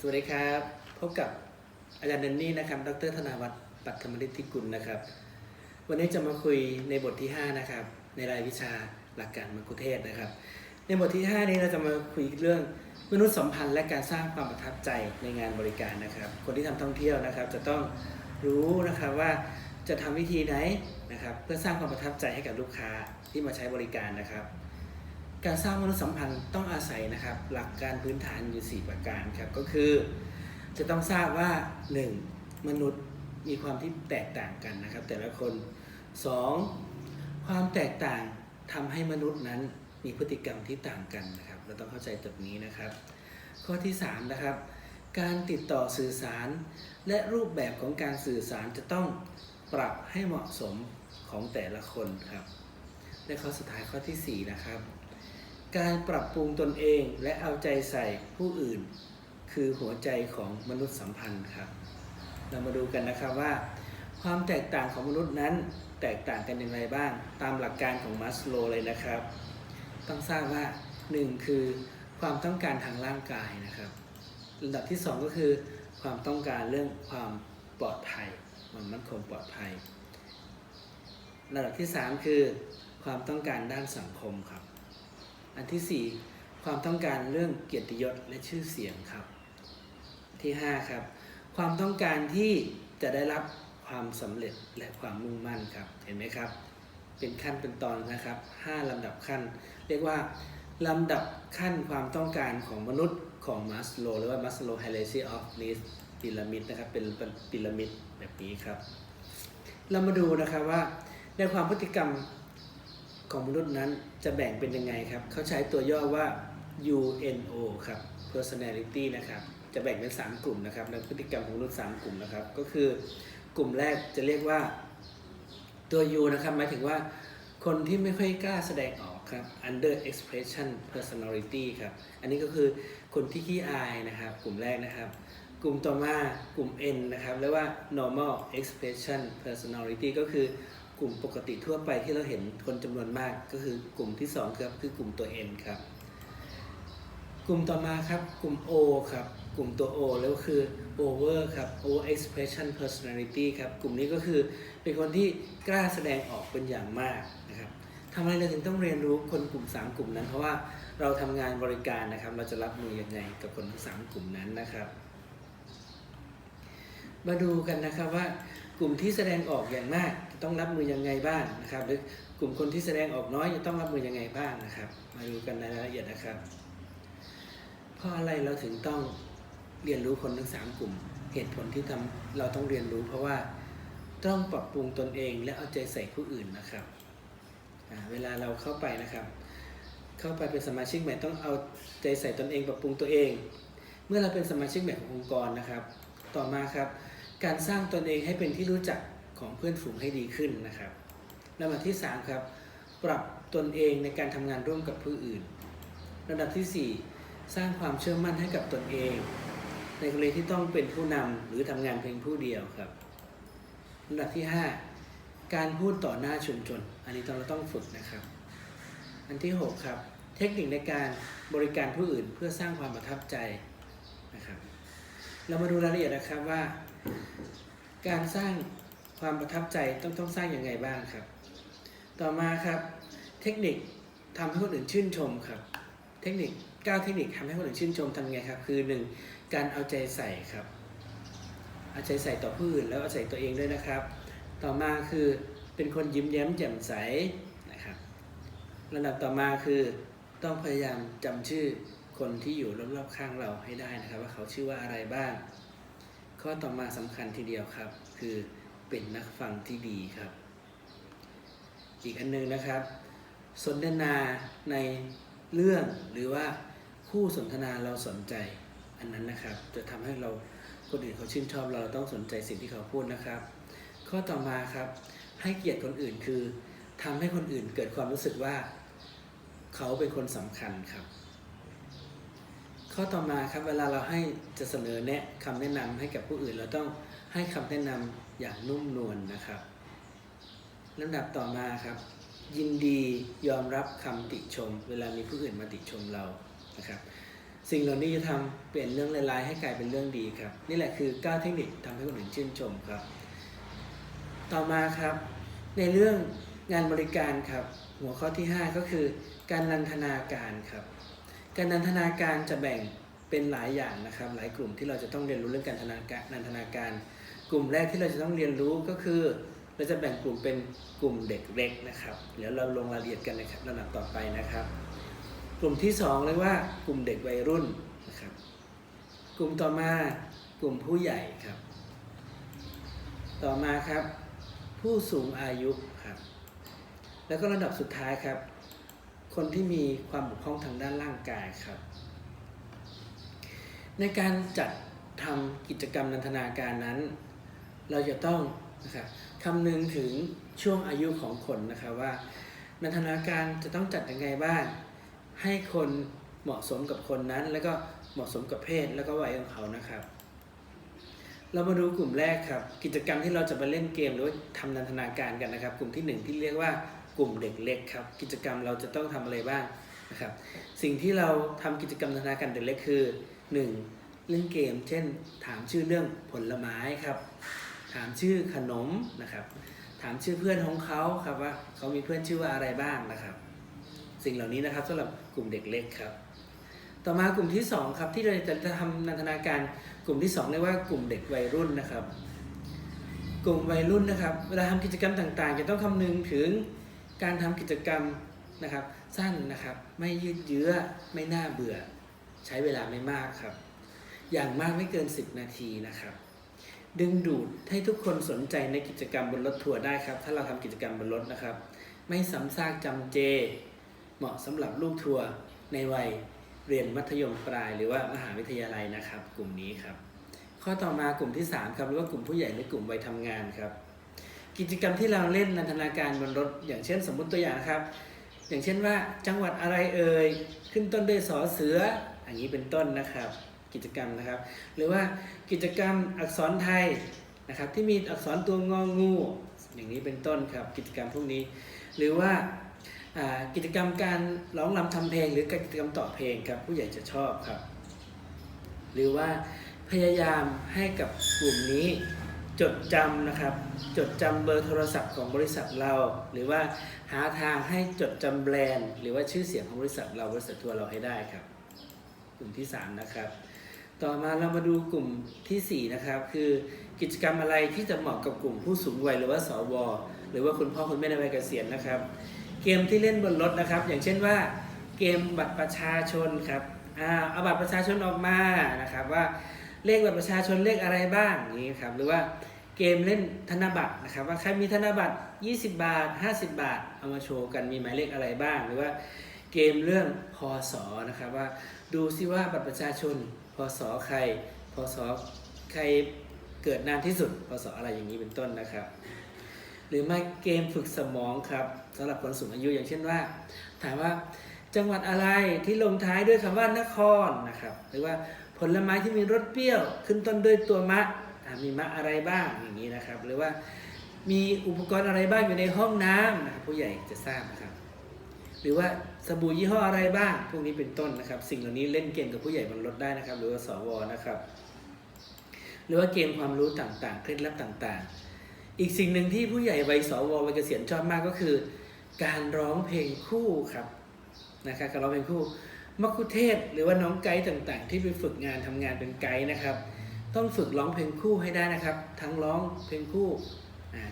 สวัสดีครับ พบกับอาจารย์เดนนี่นะครับ ดรธนาวัฒน์ปัทมฤทธิกุลนะครับ วันนี้จะมาคุยในบทที่ 5 นะครับ ในรายวิชาหลักการมคุเทศนะครับ ในบทที่ 5 นี้เราจะมาคุยเรื่องมนุษยสัมพันธ์และการสร้างความประทับใจในงานบริการนะครับ คนที่ทำท่องเที่ยวนะครับ จะต้องรู้นะครับว่าจะทำวิธีไหนนะครับ เพื่อสร้างความประทับใจให้กับลูกค้าที่มาใช้บริการนะครับ การสร้างมนุษยสัมพันธ์ต้องอาศัยนะครับ หลักการพื้นฐานอยู่ 4 ประการครับก็คือ จะต้องทราบว่า 1. มนุษย์มีความที่แตกต่างกันนะครับ แต่ละคน 2. ความแตกต่างทำให้มนุษย์นั้นมีพฤติกรรมที่ต่างกันนะครับ เราต้องเข้าใจจุดนี้นะครับ ข้อที่ 3 นะครับ การติดต่อสื่อสาร และรูปแบบของการสื่อสารจะต้องปรับให้เหมาะสมของแต่ละคนครับและข้อสุดท้ายข้อทีสี่4 นะครับ การปรับปรุงตนเองและเอาใจใส่ผู้อื่น คือหัวใจของมนุษยสัมพันธ์ครับ เรามาดูกันนะครับว่า ความแตกต่างของมนุษย์นั้นแตกต่างกันอย่างไรบ้าง ตามหลักการของมัสโลเลยนะครับ ต้องทราบว่า 1 คือความต้องการทางร่างกายนะครับลำดับที่ 2 ก็คือความต้องการเรื่องความปลอดภัยความมั่นคงปลอดภัยระดับที่ 3 คือ ความต้องการด้านสังคมครับ อันที่ 4 ความต้องการเรื่องเกียรติยศและชื่อเสียงครับ ที่ 5 ครับ ความต้องการที่จะได้รับความสำเร็จและความมุ่งมั่นครับ เห็นไหมครับ เป็นขั้นเป็นตอนนะครับ 5ลำดับขั้น เรียกว่าลำดับขั้นความต้องการของมนุษย์ของมัสโลหรือว่ามัสโล hierarchy of needs พีระมิดนะครับ เป็นพีระมิดแบบนี้ครับ เรามาดูนะครับว่าในความพฤติกรรม ของมนุษย์นั้นจะแบ่งเป็นยังไงครับ เขาใช้ตัวย่อว่า UNO ครับ personality นะครับ จะแบ่งเป็น 3 กลุ่มนะครับในพฤติกรรมของมนุษย์ 3 กลุ่มนะครับ ก็คือกลุ่มแรกจะเรียกว่าตัว U นะครับ หมายถึงว่าคนที่ไม่ค่อยกล้าแสดงออกครับ under expression personality ครับ อันนี้ก็คือคนที่ขี้อายนะครับ กลุ่มแรกนะครับ กลุ่มต่อมากลุ่ม N นะครับเรียกว่า normal expression personality ก็คือ กลุ่มปกติทั่วไปที่เราเห็นคนจำนวนมากก็คือกลุ่มที่ 2 ครับ คือกลุ่มตัว N ครับ กลุ่มต่อมาครับ กลุ่ม O ครับ กลุ่มตัว O แล้วคือ over ครับ over expression personality ครับ กลุ่มนี้ก็คือเป็นคนที่กล้าแสดงออกเป็นอย่างมากนะครับทำไมเราถึงต้องเรียนรู้คนกลุ่ม 3 กลุ่มนั้น เพราะว่าเราทำงานบริการนะครับ เราจะรับมือยังไงกับคนทั้ง 3 กลุ่มนั้นนะครับ มาดูกันนะครับว่ากลุ่มที่แสดงออกอย่างมากจะต้องรับมือยังไงบ้างนะครับ หรือกลุ่มคนที่แสดงออกน้อยจะต้องรับมือยังไงบ้างนะครับ มาดูกันในรายละเอียดนะครับเพราะอะไรเราถึงต้องเรียนรู้คนทั้งสามกลุ่ม เหตุผลที่ทำเราต้องเรียนรู้ เพราะว่าต้องปรับปรุงตนเองและเอาใจใส่ผู้อื่นนะครับเวลาเราเข้าไปนะครับ เข้าไปเป็นสมาชิกใหม่ต้องเอาใจใส่ตนเองปรับปรุงตัวเอง เมื่อเราเป็นสมาชิกใหม่ขององค์กรนะครับ ต่อมาครับ การสร้างตนเองให้เป็นที่รู้จักของเพื่อนฝูงให้ดีขึ้นนะครับลำดับที่ 3 ครับ ปรับตนเองในการทำงานร่วมกับผู้อื่นลำดับทีสี่ 4 สร้างความเชื่อมั่นให้กับตนเอง ในกรณีที่ต้องเป็นผู้นำหรือทำงานเพียงผู้เดียวครับลำดับที่ 5 การพูดต่อหน้าชุมชน อันนี้เราต้องฝึกนะครับ อันที่ 6 ครับ เทคนิคในการบริการผู้อื่นเพื่อสร้างความประทับใจนะครับ เรามาดูรายละเอียดนะครับว่า การสร้างความประทับใจต้องต้องสร้างอยังไงบ้างครับ ต่อมาครับ เทคนิคทำให้คนอื่นชื่นชมครับ เทคนิค9เทคนิคทำให้คนอื่นชื่นชมทำไงครับคือ 1. การเอาใจใส่ครับ เอาใจใส่ต่อผู้อื่นแล้วเอาใจตัวเองด้วยนะครับ ต่อมาคือเป็นคนยิ้มแย้มแจ่มใสนะครับระดับต่อมาคือต้องพยายามจำชื่อ คนที่อยู่รอบๆข้างเราให้ได้นะครับ ว่าเขาชื่อว่าอะไรบ้าง ข้อต่อมาสำคัญทีเดียวครับ คือเป็นนักฟังที่ดีครับ อีกอันหนึงนะครับ สนทนาในเรื่องหรือว่าคู่สนทนาเราสนใจอันนั้นนะครับ จะทำให้เราคนอื่นเขาชื่นชอบเราเราต้องสนใจสิ่งที่เขาพูดนะครับ ข้อต่อมาครับให้เกียรติคนอื่นคือทำให้คนอื่นเกิดความรู้สึกว่า เขาเป็นคนสำคัญครับ ข้อต่อมาครับเวลาเราให้จะเสนอแนะคำแนะนำให้กับผู้อื่น เราต้องให้คำแนะนำอย่างนุ่มนวลนะครับลำดับต่อมาครับ ยินดียอมรับคำติชม เวลามีผู้อื่นมาติชมเรานะครับสิ่งเหล่านี้จะทำเปลี่ยนเรื่องร้ายๆให้กลายเป็นเรื่องดีครับ นี่แหละคือ9เทคนิคทำให้คนอื่นชื่นชมครับ ต่อมาครับ ในเรื่องงานบริการครับ หัวข้อที่ 5 ก็คือการนันทนาการครับ การนันทนาการจะแบ่งเป็นหลายอย่างนะครับ หลายกลุ่มที่เราจะต้องเรียนรู้เรื่องการนันทนาการนันทนาการ กลุ่มแรกที่เราจะต้องเรียนรู้ก็คือ เราจะแบ่งกลุ่มเป็นกลุ่มเด็กเล็กนะครับเดี๋ยวเราลงรายละเอียดกันในลำดับต่อไปนะครับ กลุ่มที่สองเรียกว่ากลุ่มเด็กวัยรุ่นนะครับ กลุ่มต่อมากลุ่มผู้ใหญ่ครับ ต่อมาครับ ผู้สูงอายุครับ แล้วก็ระดับสุดท้ายครับ คนที่มีความบกพร่องทางด้านร่างกายครับ ในการจัดทำกิจกรรมนันทนาการนั้น เราจะต้องนะครับคำนึงถึงช่วงอายุของคนนะครับว่า นันทนาการจะต้องจัดยังไงบ้างให้คนเหมาะสมกับคนนั้น แล้วก็เหมาะสมกับเพศแล้วก็วัยของเขานะครับ เรามาดูกลุ่มแรกครับ กิจกรรมที่เราจะไปเล่นเกมหรือว่าทำนันทนาการกันนะครับ กลุ่มที่หนึ่งที่เรียกว่า กลุ่มเด็กเล็กครับ กิจกรรมเราจะต้องทำอะไรบ้างนะครับ สิ่งที่เราทำกิจกรรมนันทนาการเด็กเล็กคือหนึ่งเล่นเกม เช่น ถามชื่อเรื่องผลไม้ครับ ถามชื่อขนมนะครับ ถามชื่อเพื่อนของเขาครับว่าเขามีเพื่อนชื่อว่าอะไรบ้างนะครับ สิ่งเหล่านี้นะครับสำหรับกลุ่มเด็กเล็กครับ ต่อมากลุ่มที่สองครับที่เราจะทำนันทนาการกลุ่มที่สองเรียกว่ากลุ่มเด็กวัยรุ่นนะครับกลุ่มวัยรุ่นนะครับ เวลาทำกิจกรรมต่างๆ จะต้องคำนึงถึง การทำกิจกรรมนะครับ สั้นนะครับ ไม่ยืดเยื้อไม่น่าเบื่อ ใช้เวลาไม่มากครับ อย่างมากไม่เกิน 10 นาทีนะครับ ดึงดูดให้ทุกคนสนใจในกิจกรรมบนรถทัวร์ได้ครับ ถ้าเราทำกิจกรรมบนรถนะครับ ไม่ซ้ำซากจำเจ เหมาะสำหรับลูกทัวร์ในวัยเรียนมัธยมปลาย หรือว่ามหาวิทยาลัยนะครับ กลุ่มนี้ครับ ข้อต่อมากลุ่มที่3ครับหรือว่ากลุ่มผู้ใหญ่หรือกลุ่มวัยทำงานครับ กิจกรรมที่เราเล่นนันทนาการบนรถ อย่างเช่นสมมุติตัวอย่างนะครับ อย่างเช่นว่าจังหวัดอะไรเอ่ยขึ้นต้นด้วยสอเสืออย่างนี้เป็นต้นนะครับ กิจกรรมนะครับ หรือว่ากิจกรรมอักษรไทยนะครับที่มีอักษรตัวงองูอย่างนี้เป็นต้นครับกิจกรรมพวกนี้ หรือว่าอ่ากิจกรรมการร้องรำทำเพลง หรือกิจกรรมต่อเพลงครับผู้ใหญ่จะชอบครับ หรือว่าพยายามให้กับกลุ่มนี้ จดจำนะครับ จดจำเบอร์โทรศัพท์ของบริษัทเรา หรือว่าหาทางให้จดจำแบรนด์ หรือว่าชื่อเสียงของบริษัทเราบริษัททัวร์เราให้ได้ครับ กลุ่มที่ 3 นะครับ ต่อมาเรามาดูกลุ่มทีสี่ 4 นะครับ คือกิจกรรมอะไรที่จะเหมาะกับกลุ่มผู้สูงวัยหรือว่าสวหรือว่าคุณพ่อคุณแม่ในวัยเกษียณนะครับ เกมที่เล่นบนรถนะครับ อย่างเช่นว่า เกมบัตรประชาชนครับอ่าเอาบัตรประชาชนออกมานะครับว่า เลขบัตรประชาชนเลขอะไรบ้างนี้ครับหรือว่าเกมเล่นธนบัตรนะครับ ว่าใครมีธนบัตร 20 บาท 50 บาท เอามาโชว์กันมีหมายเลขอะไรบ้าง หรือว่าเกมเรื่องพศนะครับว่าดูซิว่าบัตรประชาชนพศใครพศใครเกิดนานที่สุดพศอะไรอย่างนี้เป็นต้นนะครับ หรือไม่เกมฝึกสมองครับสำหรับคนสูงอายุอย่างเช่นว่า ถามว่าจังหวัดอะไรที่ลงท้ายด้วยคำว่านครนะครับ หรือว่า ผลไม้ที่มีรสเปรี้ยว ขึ้นต้นด้วยตัวมะมีมะอะไรบ้างอย่างนี้นะครับ หรือว่ามีอุปกรณ์อะไรบ้างอยู่ในห้องน้ำนะครับผู้ใหญ่จะทราบนะครับ หรือว่าสบู่ยี่ห้ออะไรบ้าง พวกนี้เป็นต้นนะครับ สิ่งเหล่านี้เล่นเกมกับผู้ใหญ่บนรถได้นะครับ หรือว่าสวนะครับ หรือว่าเกมความรู้ต่างๆเคล็ดลับต่างๆ อีกสิ่งหนึ่งที่ผู้ใหญ่วัยสววัยเกษียณชอบมากก็คือ การร้องเพลงคู่ครับนะครับการร้องเพลงคู่ มักคุเทศหรือว่าน้องไกด์ต่างๆ ที่ไปฝึกงานทำงานเป็นไกด์นะครับ ต้องฝึกร้องเพลงคู่ให้ได้นะครับ ทั้งร้องเพลงคู่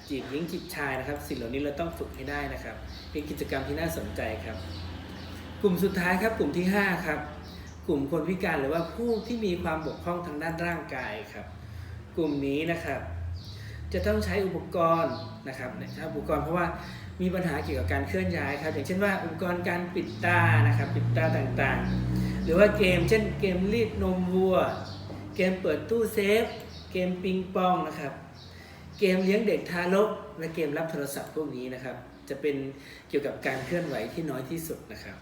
จีบหญิงจีบชายนะครับ สิ่งเหล่านี้เราต้องฝึกให้ได้นะครับ เป็นกิจกรรมที่น่าสนใจครับ กลุ่มสุดท้ายครับกลุ่มที่ 5 ครับ กลุ่มคนพิการหรือว่าผู้ที่มีความบกพร่องทางด้านร่างกายครับ กลุ่มนี้นะครับ จะต้องใช้อุปกรณ์นะครับใช้อุปกรณ์เพราะว่า มีปัญหาเกี่ยวกับการเคลื่อนย้ายครับอย่างเช่นว่าอุปกรณ์การปิดตานะครับปิดตาต่างๆ หรือว่าเกม เช่นเกมรีดนมวัว เกมเปิดตู้เซฟ เกมปิงปองนะครับ เกมเลี้ยงเด็กทารกและเกมรับโทรศัพท์พวกนี้นะครับ จะเป็นเกี่ยวกับการเคลื่อนไหวที่น้อยที่สุดนะครับ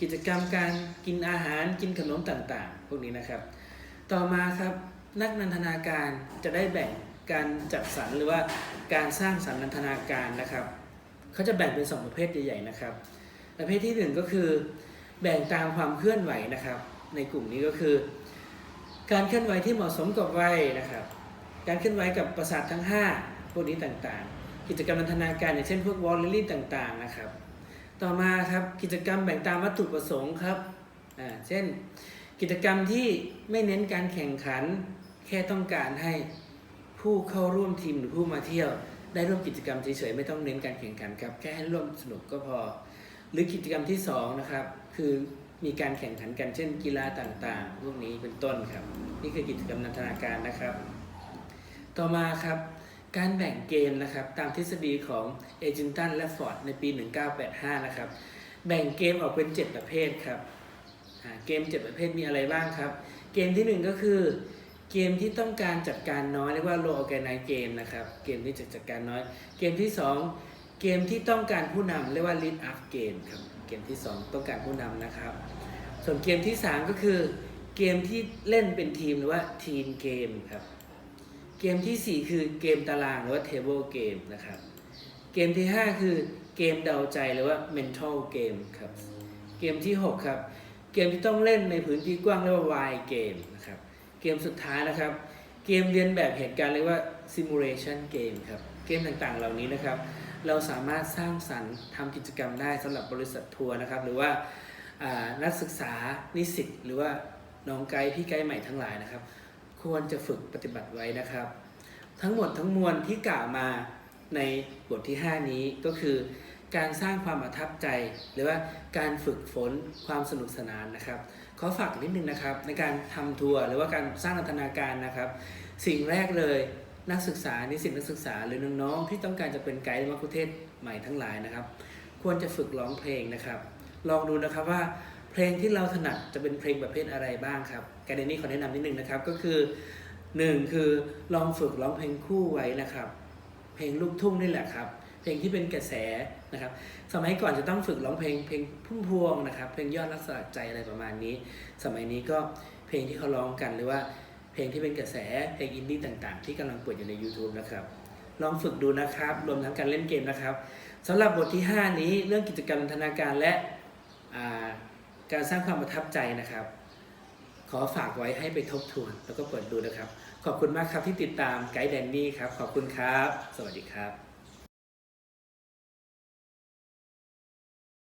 กิจกรรมการกินอาหารกินขนมต่างๆ พวกนี้นะครับ ต่อมาครับนักนันทนาการจะได้แบ่ง การจัดสรรหรือว่าการสร้างสรรค์นันทนาการนะครับเขาจะแบ่งเป็นสองประเภทใหญ่ๆนะครับ ประเภทที่หนึ่งก็คือ แบ่งตามความเคลื่อนไหวนะครับ ในกลุ่มนี้ก็คือ การเคลื่อนไหวที่เหมาะสมกับวัยนะครับ การเคลื่อนไหวกับประสาททั้ง 5 พวกนี้ต่างๆ กิจกรรมนันทนาการอย่างเช่นพวกวอลเลย์ต่างๆนะครับ ต่อมาครับกิจกรรมแบ่งตามวัตถุประสงค์ครับอ่าเช่น กิจกรรมที่ไม่เน้นการแข่งขันแค่ต้องการให้ ผู้เข้าร่วมทีมหรือผู้มาเที่ยว ได้ร่วมกิจกรรมเฉยๆไม่ต้องเน้นการแข่งขันครับแค่ให้ร่วมสนุกก็พอ หรือกิจกรรมที่สองนะครับคือมีการแข่งขันกันเช่น กีฬาต่างๆ พวกนี้เป็นต้นครับ นี่คือกิจกรรมนันทนาการนะครับ ต่อมาครับการแบ่งเกมนะครับตามทฤษฎีของเอจินตันและฟอร์ดในปี 1985 นะครับ แบ่งเกมออกเป็น 7 ประเภทครับเกม 7 ประเภทมีอะไรบ้างครับ เกมทีหนึ่1 ก็คือ เกมที่ต้องการจัดการน้อยเรียกว่า low organized game นะครับ เกมที่จะจัดการน้อย เกมที่ 2 เกมที่ต้องการผู้นำเรียกว่า lead up game ครับ เกมที่ 2 ต้องการผู้นำนะครับ ส่วนเกมที่ 3 ก็คือ เกมที่เล่นเป็นทีมหรือว่าทีมเกมครับ เกมทีสี่4 คือเกมตารางหรือว่า table game นะครับ เกมที่ 5 คือเกมเดาใจหรือว่า mental game ครับ เกมที่ 6 ครับ เกมที่ต้องเล่นในพื้นที่กว้างเรียกว่า wide game นะครับ เกมสุดท้ายนะครับ เกมเรียนแบบเหตุการณ์เรียกว่า simulation game ครับ เกมต่างๆ เหล่านี้นะครับ เราสามารถสร้างสรรค์ทำกิจกรรมได้สำหรับบริษัททัวร์นะครับ หรือว่านักศึกษานิสิตหรือว่าน้องไกด์พี่ไกด์ใหม่ทั้งหลายนะครับ ควรจะฝึกปฏิบัติไว้นะครับ ทั้งหมดทั้งมวลที่กล่าวมาในบทที่ 5 นี้ก็คือการสร้างความประทับใจ หรือว่าการฝึกฝนความสนุกสนานนะครับ ขอฝากนิดนึงนะครับในการทำทัวร์หรือว่าการสร้างนันทนาการนะครับ สิ่งแรกเลยนักศึกษานิสิตนักศึกษาหรือน้องๆที่ต้องการจะเป็นไกด์มัคคุเทศใหม่ทั้งหลายนะครับ ควรจะฝึกร้องเพลงนะครับ ลองดูนะครับว่าเพลงที่เราถนัดจะเป็นเพลงประเภทอะไรบ้างครับการเดนนี่ขอแนะนำนิดนึงนะครับก็คือหนึ่งคือลองฝึกร้องเพลงคู่ไว้นะครับ เพลงลูกทุ่งนี่แหละครับ เพลงที่เป็นกระแสนะครับ สมัยก่อนจะต้องฝึกร้องเพลงเพลงพุ่มพวงนะครับ เพลงยอดรักสลักใจอะไรประมาณนี้ สมัยนี้ก็เพลงที่เขาร้องกันหรือว่าเพลงที่เป็นกระแสเพลงอินดี้ต่างๆ ที่กำลังเปิดอยู่ใน YouTube นะครับ ลองฝึกดูนะครับ รวมทั้งการเล่นเกมนะครับสำหรับบทที่ 5 นี้เรื่องกิจกรรมธนาการและาการสร้างความประทับใจนะครับ ขอฝากไว้ให้ไปทบทวน แล้วก็เปิดดูนะครับ ขอบคุณมากครับที่ติดตามไกด์แดนนี่ครับ ขอบคุณครับ สวัสดีครับ